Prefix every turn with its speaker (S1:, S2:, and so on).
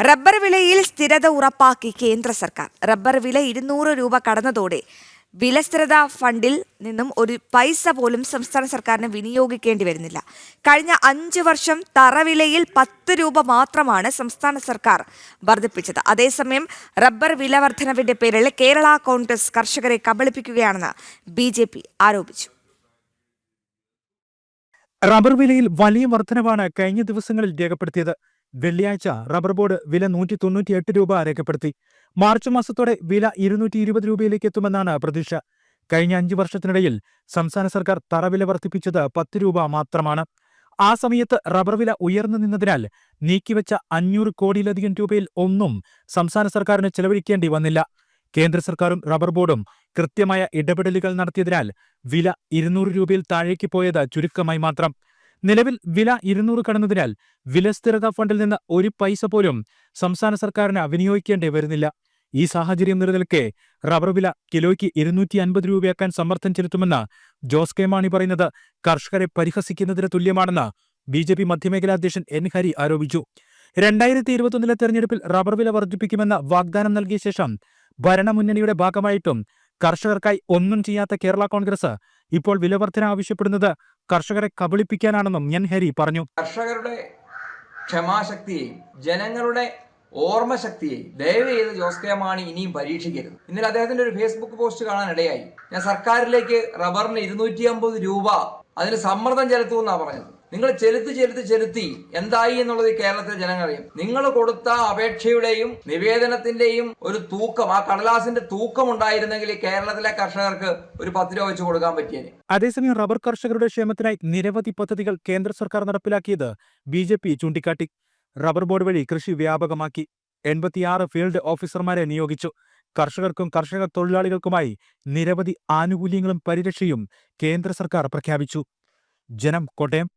S1: Rubber വിലയിൽ സ്ഥിരത ഉറപ്പാക്കി കേന്ദ്ര സർക്കാർ. റബ്ബർ വില ഇരുന്നൂറ് രൂപ കടന്നതോടെ വിലസ്ഥിരത ഫണ്ടിൽ നിന്നും ഒരു പൈസ പോലും സംസ്ഥാന സർക്കാരിന് വിനിയോഗിക്കേണ്ടി വരുന്നില്ല. കഴിഞ്ഞ അഞ്ച് വർഷം തറവിലയിൽ പത്ത് രൂപ മാത്രമാണ് സംസ്ഥാന സർക്കാർ വർദ്ധിപ്പിച്ചത്. അതേസമയം റബ്ബർ വില വർധനവിന്റെ പേരിൽ കേരള കോൺഗ്രസ് കർഷകരെ കബളിപ്പിക്കുകയാണെന്ന് ബി ആരോപിച്ചു.
S2: റബ്ബർ വിലയിൽ വലിയ വർധനവാണ് കഴിഞ്ഞ ദിവസങ്ങളിൽ രേഖപ്പെടുത്തിയത്. വെള്ളിയാഴ്ച റബ്ബർ ബോർഡ് വില നൂറ്റി തൊണ്ണൂറ്റിയെട്ട് രൂപ രേഖപ്പെടുത്തി. മാർച്ച് മാസത്തോടെ വില ഇരുന്നൂറ്റി ഇരുപത് രൂപയിലേക്ക് എത്തുമെന്നാണ് പ്രതീക്ഷ. കഴിഞ്ഞ അഞ്ചു വർഷത്തിനിടയിൽ സംസ്ഥാന സർക്കാർ തറവില വർദ്ധിപ്പിച്ചത് പത്ത് രൂപ മാത്രമാണ്. ആ സമയത്ത് റബ്ബർ വില ഉയർന്നു നിന്നതിനാൽ നീക്കിവെച്ച അഞ്ഞൂറ് കോടിയിലധികം രൂപയിൽ ഒന്നും സംസ്ഥാന സർക്കാരിന് ചെലവഴിക്കേണ്ടി വന്നില്ല. കേന്ദ്ര സർക്കാരും റബ്ബർ ബോർഡും കൃത്യമായ ഇടപെടലുകൾ നടത്തിയതിനാൽ വില ഇരുന്നൂറ് രൂപയിൽ താഴേക്ക് പോയത് ചുരുക്കമായി മാത്രം. നിലവിൽ വില ഇരുന്നൂറ് കടന്നതിനാൽ വിലസ്ഥിരതാ ഫണ്ടിൽ നിന്ന് ഒരു പൈസ പോലും സംസ്ഥാന സർക്കാരിന് വിനിയോഗിക്കേണ്ടി വരുന്നില്ല. ഈ സാഹചര്യം നിലനിൽക്കെ റബ്ബർ വില കിലോയ്ക്ക് ഇരുന്നൂറ്റി അൻപത് രൂപയാക്കാൻ സമ്മർദ്ദം ചെലുത്തുമെന്ന് ജോസ് കെ മാണി പറയുന്നത് കർഷകരെ പരിഹസിക്കുന്നതിന് തുല്യമാണെന്ന് ബി ജെ പി മധ്യമേഖലാ അധ്യക്ഷൻ എൻ ഹരി ആരോപിച്ചു. രണ്ടായിരത്തി ഇരുപത്തൊന്നിലെ തെരഞ്ഞെടുപ്പിൽ റബ്ബർ വില വർദ്ധിപ്പിക്കുമെന്ന വാഗ്ദാനം നൽകിയ ശേഷം ഭരണമുന്നണിയുടെ ഭാഗമായിട്ടും കർഷകർക്കായി ഒന്നും ചെയ്യാത്ത കേരള കോൺഗ്രസ് ഇപ്പോൾ വിലവർധന ആവശ്യപ്പെടുന്നത് കർഷകരെ കബളിപ്പിക്കാനാണെന്നും എൻ ഹരി പറഞ്ഞു.
S3: കർഷകരുടെ ക്ഷമാശക്തിയെയും ജനങ്ങളുടെ ഓർമ്മശക്തിയെയും ദയവ് ചെയ്ത് ജോസ് കെ മാണി ഇനിയും പരീക്ഷിക്കരുത്. ഇന്നലെ അദ്ദേഹത്തിന്റെ ഒരു ഫേസ്ബുക്ക് പോസ്റ്റ് കാണാൻ ഇടയായി ഞാൻ സർക്കാരിലേക്ക് റബ്ബറിന് ഇരുന്നൂറ്റി അമ്പത് രൂപ അതിന് സമ്മർദ്ദം ചെലുത്തുമെന്നാണ് പറഞ്ഞത്. നിങ്ങൾ ചെലുത്തി ചെലുത്തി ചെലുത്തി എന്തായി എന്നുള്ളത് കേരളത്തിലെ ജനങ്ങളറിയും. നിങ്ങൾ കൊടുത്ത അപേക്ഷയുടെയും നിവേദനത്തിന്റെയും ഒരു തൂക്കം ആ കടലാസിന്റെ തൂക്കം ഉണ്ടായിരുന്നെങ്കിൽ കേരളത്തിലെ കർഷകർക്ക് ഒരു പത്ത് രൂപ വെച്ച് കൊടുക്കാൻ പറ്റിയേനെ.
S2: അതേസമയം റബ്ബർ കർഷകരുടെ ക്ഷേമത്തിനായി നിരവധി പദ്ധതികൾ കേന്ദ്ര സർക്കാർ നടപ്പിലാക്കിയത് ബി ചൂണ്ടിക്കാട്ടി. റബ്ബർ ബോർഡ് വഴി കൃഷി വ്യാപകമാക്കി. എൺപത്തിയാറ് ഫീൽഡ് ഓഫീസർമാരെ നിയോഗിച്ചു. കർഷകർക്കും കർഷക തൊഴിലാളികൾക്കുമായി നിരവധി ആനുകൂല്യങ്ങളും പരിരക്ഷയും കേന്ദ്ര സർക്കാർ പ്രഖ്യാപിച്ചു. ജനം കോട്ടയം.